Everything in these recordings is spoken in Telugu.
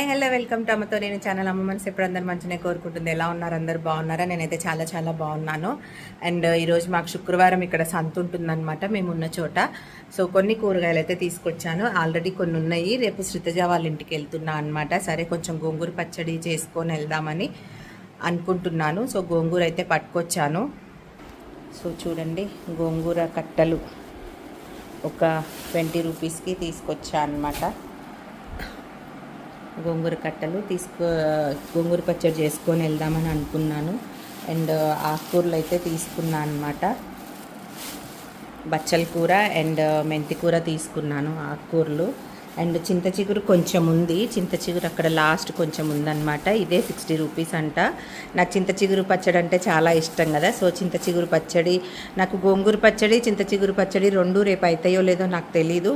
హాయ్ హలో వెల్కమ్ టు అమ్మతో నేను ఛానల్. అమ్మ మనసు ఎప్పుడు అందరు మంచినే కోరుకుంటుంది. ఎలా ఉన్నారు? అందరు బాగున్నారా? నేనైతే చాలా చాలా బాగున్నాను. అండ్ ఈరోజు మాకు శుక్రవారం ఇక్కడ సంత ఉంటుందన్నమాట. మేము ఉన్న చోట. సో కొన్ని కూరగాయలు అయితే తీసుకొచ్చాను. ఆల్రెడీ కొన్ని ఉన్నాయి. రేపు శృతజ వాళ్ళ ఇంటికి వెళ్తున్నా అనమాట సరే కొంచెం గోంగూర పచ్చడి చేసుకొని వెళ్దామని అనుకుంటున్నాను. సో గోంగూర అయితే పట్టుకొచ్చాను. సో చూడండి గోంగూర కట్టలు ఒక ట్వంటీ రూపీస్కి తీసుకొచ్చా అనమాట గోంగూర కట్టలు తీసుకో గోంగూర పచ్చడి చేసుకొని వెళ్దామని అనుకున్నాను. అండ్ ఆకుకూరలు అయితే తీసుకున్నాను అనమాట బచ్చల కూర అండ్ మెంతి కూర తీసుకున్నాను ఆకుకూరలు. అండ్ చింత చిగురు కొంచెం ఉంది. చింత చిగురు అక్కడ లాస్ట్ కొంచెం ఉందన్నమాట. ఇదే సిక్స్టీ రూపీస్ అంట. నాకు చింత చిగురు పచ్చడి అంటే చాలా ఇష్టం కదా. సో చింత చిగురు పచ్చడి నాకు గోంగూర పచ్చడి చింత చిగురు పచ్చడి రెండు రేపు అవుతాయో లేదో నాకు తెలీదు.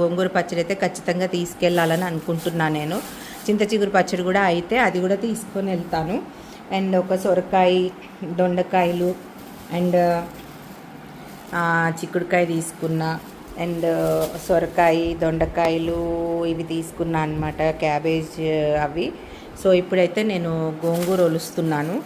గోంగూర పచ్చడి అయితే ఖచ్చితంగా తీసుకెళ్ళాలని అనుకుంటున్నాను నేను. చింత చిగురు పచ్చడి కూడా అయితే అది కూడా తీసుకొని వెళ్తాను. అండ్ ఒక సొరకాయ దొండకాయలు అండ్ చిక్కుడుకాయ తీసుకున్నా. అండ్ సొరకాయ దొండకాయలు ఇవి తీసుకున్నా అనమాట క్యాబేజ్ అవి. సో ఇప్పుడైతే నేను గోంగూర ఒలుస్తున్నాను.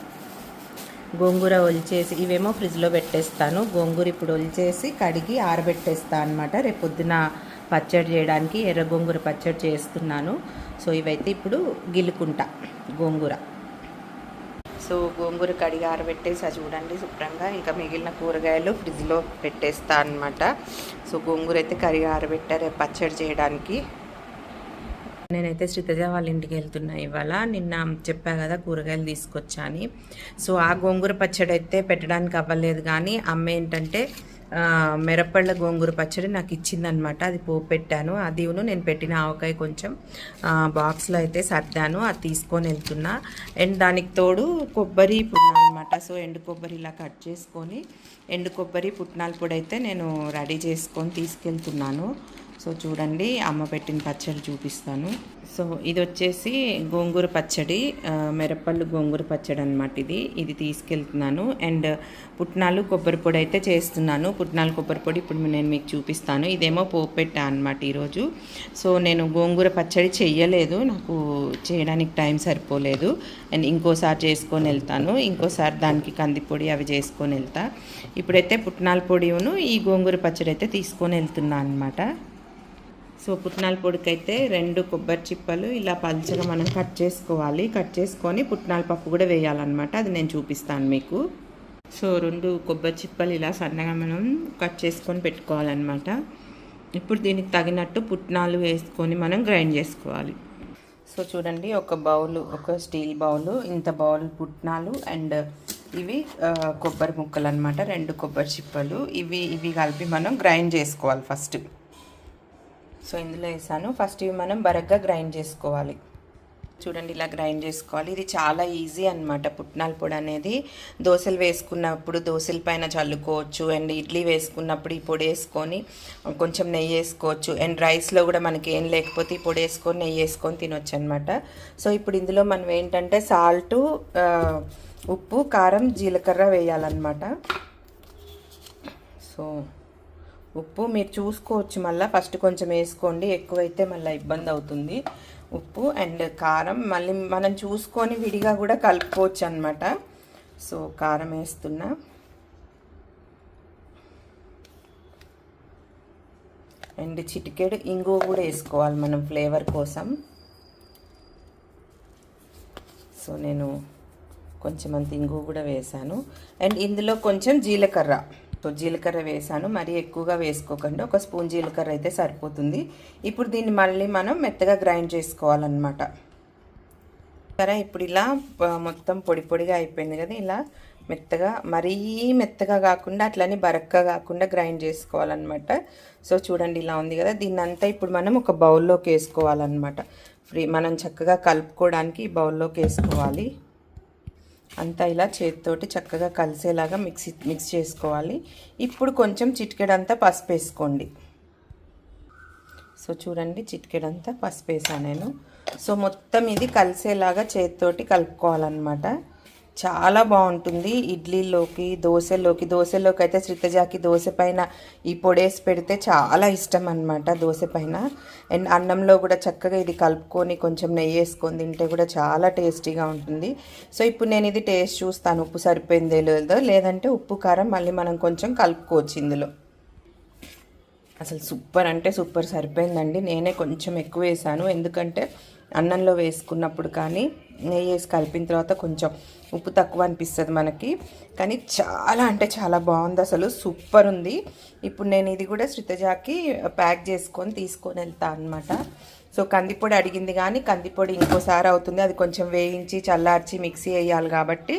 గోంగూర ఒలిచేసి ఇవేమో ఫ్రిడ్జ్లో పెట్టేస్తాను. గోంగూర ఇప్పుడు ఒలిచేసి కడిగి ఆరబెట్టేస్తాను అనమాట రేపు పొద్దున పచ్చడి చేయడానికి ఎర్ర గోంగూర పచ్చడి చేస్తున్నాను. సో ఇవైతే ఇప్పుడు గిల్లుకుంటా గోంగూర. సో గోంగూర కడిగి ఆరబెట్టేసి చూడండి శుభ్రంగా. ఇంకా మిగిలిన కూరగాయలు ఫ్రిడ్జ్లో పెట్టేస్తా అనమాట సో గోంగూర అయితే కడిగి ఆరబెట్టారు రేపు పచ్చడి చేయడానికి. నేనైతే శ్రీతజ వాళ్ళ ఇంటికి వెళ్తున్నా ఇవాళ. నిన్న చెప్పా కదా కూరగాయలు తీసుకొచ్చాని. సో ఆ గోంగూర పచ్చడి అయితే పెట్టడానికి అవ్వలేదు కానీ అమ్మ ఏంటంటే మిరప్పళ్ళ మిరపళ్ళ గోంగూర పచ్చడి నాకు ఇచ్చిందనమాట అది పోపు పెట్టాను. అదిను నేను పెట్టిన ఆవకాయ కొంచెం బాక్స్లో అయితే సర్దాను. అది తీసుకొని వెళ్తున్నా. అండ్ దానికి తోడు కొబ్బరి పుట్నాలు అనమాట సో ఎండు కొబ్బరి ఇలా కట్ చేసుకొని ఎండు కొబ్బరి పుట్నాల పొడి అయితే నేను రెడీ చేసుకొని తీసుకెళ్తున్నాను. సో చూడండి అమ్మ పెట్టిన పచ్చడి చూపిస్తాను. సో ఇది వచ్చేసి గోంగూర పచ్చడి మిరప్పళ్ళు మిరపళ్ళు గోంగూర పచ్చడి అనమాట ఇది. ఇది తీసుకెళ్తున్నాను. అండ్ పుట్నాలు కొబ్బరి పొడి అయితే చేస్తున్నాను. పుట్నాలు కొబ్బరి పొడి ఇప్పుడు నేను మీకు చూపిస్తాను. ఇదేమో పోపు పెట్టా అనమాట ఈరోజు. సో నేను గోంగూర పచ్చడి చెయ్యలేదు. నాకు చేయడానికి టైం సరిపోలేదు. అండ్ ఇంకోసారి చేసుకొని వెళ్తాను. ఇంకోసారి దానికి కందిపొడి అవి చేసుకొని వెళ్తా. ఇప్పుడైతే పుట్నాల పొడిను ఈ గోంగూర పచ్చడి అయితే తీసుకొని వెళ్తున్నా అనమాట సో పుట్నాల పొడికైతే రెండు కొబ్బరి చిప్పలు ఇలా పల్చగా మనం కట్ చేసుకోవాలి. కట్ చేసుకొని పుట్నాల పప్పు కూడా వేయాలన్నమాట. అది నేను చూపిస్తాను మీకు. సో రెండు కొబ్బరి చిప్పలు ఇలా సన్నగా మనం కట్ చేసుకొని పెట్టుకోవాలన్నమాట. ఇప్పుడు దీనికి తగినట్టు పుట్నాలు వేసుకొని మనం గ్రైండ్ చేసుకోవాలి. సో చూడండి ఒక బౌల్ ఒక స్టీల్ బౌల్ ఇంత బౌల్ పుట్నాలు అండ్ ఇవి కొబ్బరి ముక్కలు అనమాట రెండు కొబ్బరి చిప్పలు. ఇవి ఇవి కలిపి మనం గ్రైండ్ చేసుకోవాలి ఫస్ట్. సో ఇందులో వేసాను. ఫస్ట్ ఇవి మనం బరగ్గా గ్రైండ్ చేసుకోవాలి. చూడండి ఇలా గ్రైండ్ చేసుకోవాలి. ఇది చాలా ఈజీ అనమాట పుట్నాల పొడి అనేది దోశలు వేసుకున్నప్పుడు దోశల పైన చల్లుకోవచ్చు అండ్ ఇడ్లీ వేసుకున్నప్పుడు ఈ పొడి వేసుకొని కొంచెం నెయ్యి వేసుకోవచ్చు. అండ్ రైస్లో కూడా మనకి ఏం లేకపోతే ఈ పొడి వేసుకొని నెయ్యి వేసుకొని తినొచ్చు అనమాట సో ఇప్పుడు ఇందులో మనం ఏంటంటే సాల్టు ఉప్పు కారం జీలకర్ర వేయాలన్నమాట. సో ఉప్పు మీరు చూసుకోవచ్చు మళ్ళీ. ఫస్ట్ కొంచెం వేసుకోండి. ఎక్కువైతే మళ్ళీ ఇబ్బంది అవుతుంది. ఉప్పు అండ్ కారం మళ్ళీ మనం చూసుకొని విడిగా కూడా కలుపుకోవచ్చు అనమాట సో కారం వేస్తున్నా. అండ్ చిటికెడు ఇంగువ కూడా వేసుకోవాలి మనం ఫ్లేవర్ కోసం. సో నేను కొంచెం అంత ఇంగువ కూడా వేసాను. అండ్ ఇందులో కొంచెం జీలకర్ర. సో జీలకర్ర వేసాను. మరీ ఎక్కువగా వేసుకోకండి. ఒక స్పూన్ జీలకర్ర అయితే సరిపోతుంది. ఇప్పుడు దీన్ని మళ్ళీ మనం మెత్తగా గ్రైండ్ చేసుకోవాలన్నమాట. సరే ఇప్పుడు ఇలా మొత్తం పొడి పొడిగా అయిపోయింది కదా ఇలా మెత్తగా మరీ మెత్తగా కాకుండా అట్లనే బరక్గా కాకుండా గ్రైండ్ చేసుకోవాలన్నమాట. సో చూడండి ఇలా ఉంది కదా. దీన్ని అంతా ఇప్పుడు మనం ఒక బౌల్లోకి వేసుకోవాలన్నమాట. ఫ్రీ మనం చక్కగా కలుపుకోవడానికి బౌల్లోకి వేసుకోవాలి. అంతా ఇలా చేతితోటి చక్కగా కలిసేలాగా మిక్స్ మిక్స్ చేసుకోవాలి. ఇప్పుడు కొంచెం చిటికెడంతా పసుపు వేసుకోండి. సో చూడండి చిటికెడంతా పసుపు వేసాను నేను. సో మొత్తం ఇది కలిసేలాగా చేతితోటి కలుపుకోవాలన్నమాట. చాలా బాగుంటుంది ఇడ్లీలోకి దోశలోకి. దోశలోకి అయితే శ్రీతజాకి దోశ పైన ఈ పొడేసి పెడితే చాలా ఇష్టం అనమాట దోశ పైన. అండ్ అన్నంలో కూడా చక్కగా ఇది కలుపుకొని కొంచెం నెయ్యి వేసుకొని తింటే కూడా చాలా టేస్టీగా ఉంటుంది. సో ఇప్పుడు నేను ఇది టేస్ట్ చూస్తాను ఉప్పు సరిపోయిందే లేదో. లేదంటే ఉప్పు కారం మళ్ళీ మనం కొంచెం కలుపుకోవచ్చు ఇందులో. అసలు సూపర్ అంటే సూపర్ సరిపోయిందండి. నేనే కొంచెం ఎక్కువ వేసాను. ఎందుకంటే అన్నంలో వేసుకున్నప్పుడు కానీ నెయ్యి వేసి కలిపిన తర్వాత కొంచెం ఉప్పు తక్కువ అనిపిస్తుంది మనకి. కానీ చాలా అంటే చాలా బాగుంది అసలు సూపర్ ఉంది. ఇప్పుడు నేను ఇది కూడా శ్రీతజాకి ప్యాక్ చేసుకొని తీసుకొని వెళ్తాను అనమాట సో కందిపొడి అడిగింది కానీ కందిపొడి ఇంకోసారి అవుతుంది. అది కొంచెం వేయించి చల్లార్చి మిక్సీ వేయాలి కాబట్టి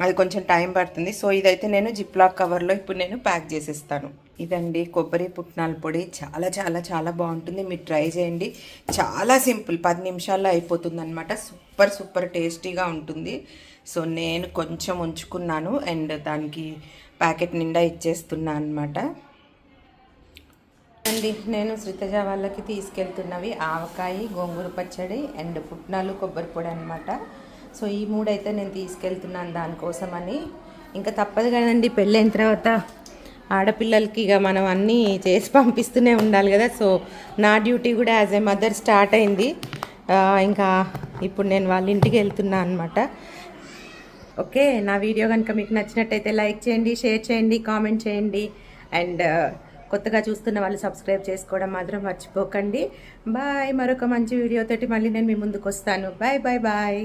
అది కొంచెం టైం పడుతుంది. సో ఇదైతే నేను జిప్లాక్ కవర్లో ఇప్పుడు నేను ప్యాక్ చేసేస్తాను. ఇదండి కొబ్బరి పుట్నాల పొడి. చాలా చాలా చాలా బాగుంటుంది. మీరు ట్రై చేయండి. చాలా సింపుల్. పది నిమిషాల్లో అయిపోతుంది అనమాట సూపర్ సూపర్ టేస్టీగా ఉంటుంది. సో నేను కొంచెం ఉంచుకున్నాను. అండ్ దానికి ప్యాకెట్ నిండా ఇచ్చేస్తున్నాను అనమాట అండి నేను శ్రీతజ వాళ్ళకి తీసుకెళ్తున్నవి ఆవకాయ గోంగూర పచ్చడి అండ్ పుట్నాలు కొబ్బరి పొడి అనమాట సో ఈ మూడైతే నేను తీసుకెళ్తున్నాను దానికోసమని. ఇంకా తప్పదు కదండి పెళ్ళైన తర్వాత ఆడపిల్లలకి ఇక మనం అన్నీ చేసి పంపిస్తూనే ఉండాలి కదా. సో నా డ్యూటీ కూడా యాజ్ ఏ మదర్ స్టార్ట్ అయింది. ఇంకా ఇప్పుడు నేను వాళ్ళ ఇంటికి వెళ్తున్నా అనమాట ఓకే నా వీడియో కనుక మీకు నచ్చినట్టయితే లైక్ చేయండి షేర్ చేయండి కామెంట్ చేయండి. అండ్ కొత్తగా చూస్తున్న వాళ్ళు సబ్స్క్రైబ్ చేసుకోవడం మాత్రం మర్చిపోకండి. బాయ్ మరొక మంచి వీడియోతోటి మళ్ళీ నేను మీ ముందుకు వస్తాను బాయ్ బాయ్ బాయ్.